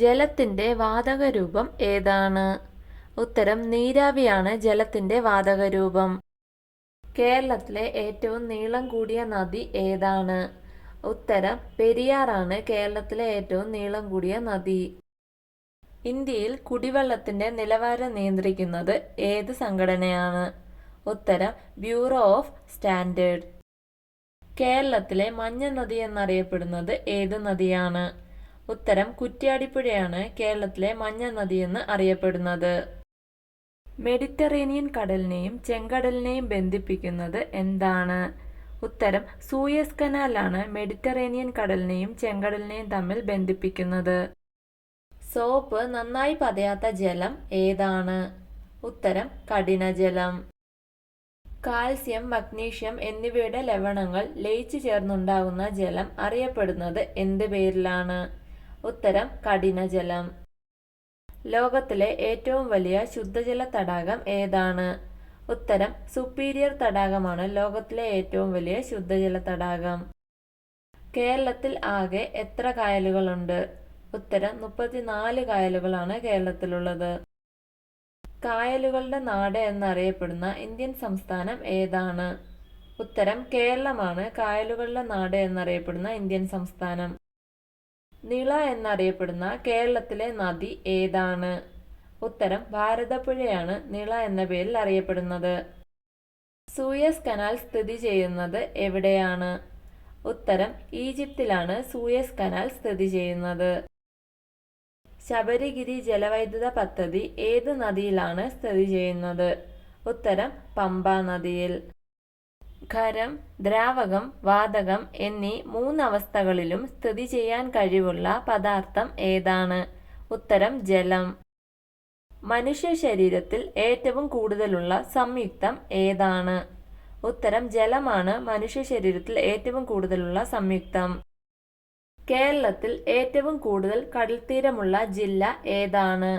ജലത്തിന്റെ വാതകരൂപം ഏതാണ്? ഉത്തരം നീരാവിയാണ് ജലത്തിന്റെ വാതകരൂപം. കേരളത്തിലെ ഏറ്റവും നീളം കൂടിയ നദി ഏതാണ്? ഉത്തരം പെരിയാറാണ് കേരളത്തിലെ ഏറ്റവും നീളം കൂടിയ നദി. ഇന്ത്യയിൽ കുടിവെള്ളത്തിന്റെ നിലവാരം നിയന്ത്രിക്കുന്നത് ഏത് സംഘടനയാണ്? ഉത്തരം ബ്യൂറോ ഓഫ് സ്റ്റാൻഡേർഡ്. കേരളത്തിലെ മഞ്ഞ നദി എന്നറിയപ്പെടുന്നത് ഏത് നദിയാണ്? ഉത്തരം കുറ്റ്യാടിപ്പുഴയാണ് കേരളത്തിലെ മഞ്ഞ നദിയെന്ന് അറിയപ്പെടുന്നത്. മെഡിറ്ററേനിയൻ കടലിനെയും ചെങ്കടലിനെയും ബന്ധിപ്പിക്കുന്നത് എന്താണ്? ഉത്തരം സൂയസ് കനാലാണ് മെഡിറ്ററേനിയൻ കടലിനെയും ചെങ്കടലിനെയും തമ്മിൽ ബന്ധിപ്പിക്കുന്നത്. സോപ്പ് നന്നായി പതയാത്ത ജലം ഏതാണ്? ഉത്തരം കഠിനജലം. കാൽസ്യം മഗ്നീഷ്യം എന്നിവയുടെ ലവണങ്ങൾ ലയിച്ചു ചേർന്നുണ്ടാകുന്ന ജലം അറിയപ്പെടുന്നത് എന്ത് പേരിലാണ്? ഉത്തരം കഠിനജലം ലോകത്തിലെ ഏറ്റവും വലിയ ശുദ്ധജല തടാകം ഏതാണ്? ഉത്തരം സുപ്പീരിയർ തടാകമാണ് ലോകത്തിലെ ഏറ്റവും വലിയ ശുദ്ധജല തടാകം. കേരളത്തിൽ ആകെ എത്ര കായലുകളുണ്ട്? ഉത്തരം മുപ്പത്തിനാല് കായലുകളാണ് കേരളത്തിലുള്ളത്. കായലുകളുടെ നാട് എന്നറിയപ്പെടുന്ന ഇന്ത്യൻ സംസ്ഥാനം ഏതാണ്? ഉത്തരം കേരളമാണ് കായലുകളുടെ നാട് എന്നറിയപ്പെടുന്ന ഇന്ത്യൻ സംസ്ഥാനം. നിള എന്നറിയപ്പെടുന്ന കേരളത്തിലെ നദി ഏതാണ്? ഉത്തരം ഭാരതപ്പുഴയാണ് നിള എന്ന പേരിൽ അറിയപ്പെടുന്നത്. സൂയസ് കനാൽ സ്ഥിതി ചെയ്യുന്നത് എവിടെയാണ്? ഉത്തരം ഈജിപ്തിലാണ് സൂയസ് കനാൽ സ്ഥിതി ചെയ്യുന്നത്. ശബരിഗിരി ജലവൈദ്യുത പദ്ധതി ഏത് നദിയിലാണ് സ്ഥിതി ചെയ്യുന്നത്? ഉത്തരം പമ്പ നദിയിൽ. ഖരം ദ്രാവകം വാതകം എന്നീ മൂന്നവസ്ഥകളിലും സ്ഥിതി ചെയ്യാൻ കഴിവുള്ള പദാർത്ഥം ഏതാണ്? ഉത്തരം ജലം. മനുഷ്യ ശരീരത്തിൽ ഏറ്റവും കൂടുതലുള്ള സംയുക്തം ഏതാണ്? ഉത്തരം ജലമാണ് മനുഷ്യ ശരീരത്തിൽ ഏറ്റവും കൂടുതലുള്ള സംയുക്തം. കേരളത്തിൽ ഏറ്റവും കൂടുതൽ കടൽത്തീരമുള്ള ജില്ല ഏതാണ്?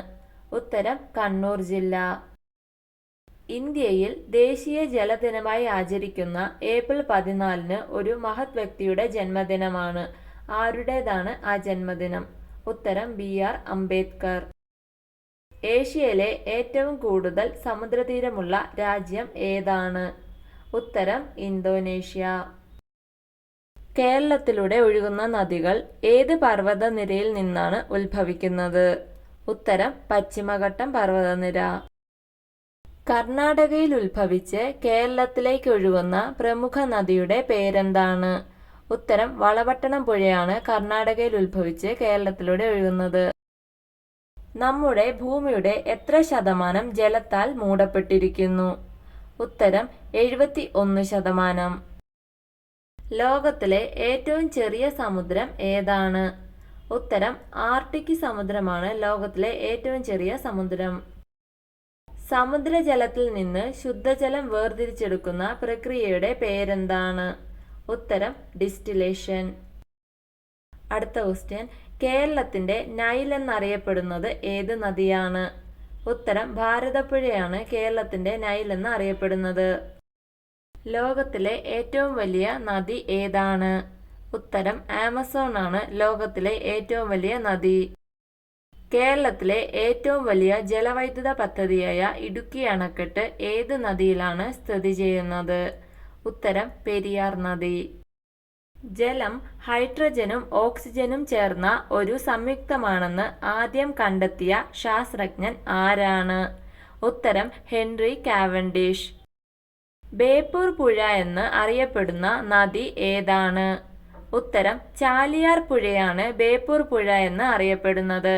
ഉത്തരം കണ്ണൂർ ജില്ല. ഇന്ത്യയിൽ ദേശീയ ജലദിനമായി ആചരിക്കുന്ന ഏപ്രിൽ പതിനാലിന് ഒരു മഹത് വ്യക്തിയുടെ ജന്മദിനമാണ്. ആരുടേതാണ് ആ ജന്മദിനം? ഉത്തരം ബി ആർ അംബേദ്കർ. ഏഷ്യയിലെ ഏറ്റവും കൂടുതൽ സമുദ്രതീരമുള്ള രാജ്യം ഏതാണ്? ഉത്തരം ഇന്തോനേഷ്യ. കേരളത്തിലൂടെ ഒഴുകുന്ന നദികൾ ഏത് പർവതനിരയിൽ നിന്നാണ് ഉത്ഭവിക്കുന്നത്? ഉത്തരം പശ്ചിമഘട്ടം പർവതനിര. കർണാടകയിൽ ഉത്ഭവിച്ച് കേരളത്തിലേക്ക് ഒഴുകുന്ന പ്രമുഖ നദിയുടെ പേരെന്താണ്? ഉത്തരം വളപട്ടണം പുഴയാണ് കർണാടകയിൽ ഉത്ഭവിച്ച് കേരളത്തിലൂടെ ഒഴുകുന്നത്. നമ്മുടെ ഭൂമിയുടെ എത്ര ശതമാനം ജലത്താൽ മൂടപ്പെട്ടിരിക്കുന്നു? ഉത്തരം എഴുപത്തി ഒന്ന് ശതമാനം. ലോകത്തിലെ ഏറ്റവും ചെറിയ സമുദ്രം ഏതാണ്? ഉത്തരം ആർട്ടിക് സമുദ്രമാണ് ലോകത്തിലെ ഏറ്റവും ചെറിയ സമുദ്രം. സമുദ്രജലത്തിൽ നിന്ന് ശുദ്ധജലം വേർതിരിച്ചെടുക്കുന്ന പ്രക്രിയയുടെ പേരെന്താണ്? ഉത്തരം ഡിസ്റ്റിലേഷൻ. അടുത്ത ക്വസ്റ്റ്യൻ. കേരളത്തിന്റെ നൈൽ എന്നറിയപ്പെടുന്നത് ഏത് നദിയാണ്? ഉത്തരം ഭാരതപ്പുഴയാണ് കേരളത്തിന്റെ നൈൽ എന്ന് അറിയപ്പെടുന്നത് ലോകത്തിലെ ഏറ്റവും വലിയ നദി ഏതാണ്? ഉത്തരം ആമസോൺ ആണ് ലോകത്തിലെ ഏറ്റവും വലിയ നദി. കേരളത്തിലെ ഏറ്റവും വലിയ ജലവൈദ്യുത പദ്ധതിയായ ഇടുക്കി അണക്കെട്ട് ഏത് നദിയിലാണ് സ്ഥിതി ചെയ്യുന്നത്? ഉത്തരം പെരിയാർ നദി. ജലം ഹൈഡ്രജനും ഓക്സിജനും ചേർന്ന ഒരു സംയുക്തമാണെന്ന് ആദ്യം കണ്ടെത്തിയ ശാസ്ത്രജ്ഞൻ ആരാണ്? ഉത്തരം ഹെൻറി കാവൻഡിഷ്. ബേപ്പൂർ പുഴ എന്ന് അറിയപ്പെടുന്ന നദി ഏതാണ്? ഉത്തരം ചാലിയാർ പുഴയാണ് ബേപ്പൂർ പുഴ എന്ന് അറിയപ്പെടുന്നത്.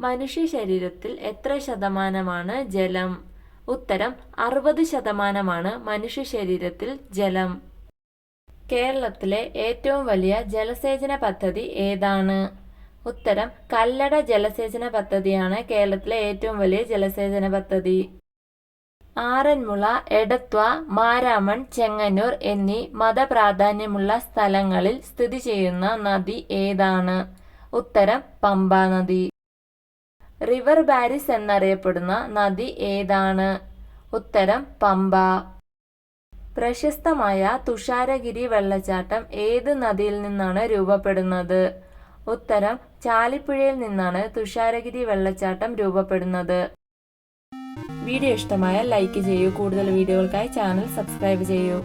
മനുഷ്യ ശരീരത്തിൽ എത്ര ശതമാനമാണ് ജലം? ഉത്തരം അറുപത് ശതമാനമാണ് മനുഷ്യ ശരീരത്തിൽ ജലം. കേരളത്തിലെ ഏറ്റവും വലിയ ജലസേചന പദ്ധതി ഏതാണ്? ഉത്തരം കല്ലട ജലസേചന പദ്ധതിയാണ് കേരളത്തിലെ ഏറ്റവും വലിയ ജലസേചന പദ്ധതി. ആറന്മുള എടത്വ മാരാമൺ ചെങ്ങന്നൂർ എന്നീ മതപ്രാധാന്യമുള്ള സ്ഥലങ്ങളിൽ സ്ഥിതി ചെയ്യുന്ന നദി ഏതാണ്? ഉത്തരം പമ്പാ നദി. റിവർ ബാരിസ് എന്നറിയപ്പെടുന്ന നദി ഏതാണ്? ഉത്തരം പമ്പ. പ്രശസ്തമായ തുഷാരഗിരി വെള്ളച്ചാട്ടം ഏത് നദിയിൽ നിന്നാണ് രൂപപ്പെടുന്നത്? ഉത്തരം ചാലിപ്പുഴയിൽ നിന്നാണ് തുഷാരഗിരി വെള്ളച്ചാട്ടം രൂപപ്പെടുന്നത്. വീഡിയോ ഇഷ്ടമായാൽ ലൈക്ക് ചെയ്യൂ. കൂടുതൽ വീഡിയോകൾക്കായി ചാനൽ സബ്സ്ക്രൈബ് ചെയ്യൂ.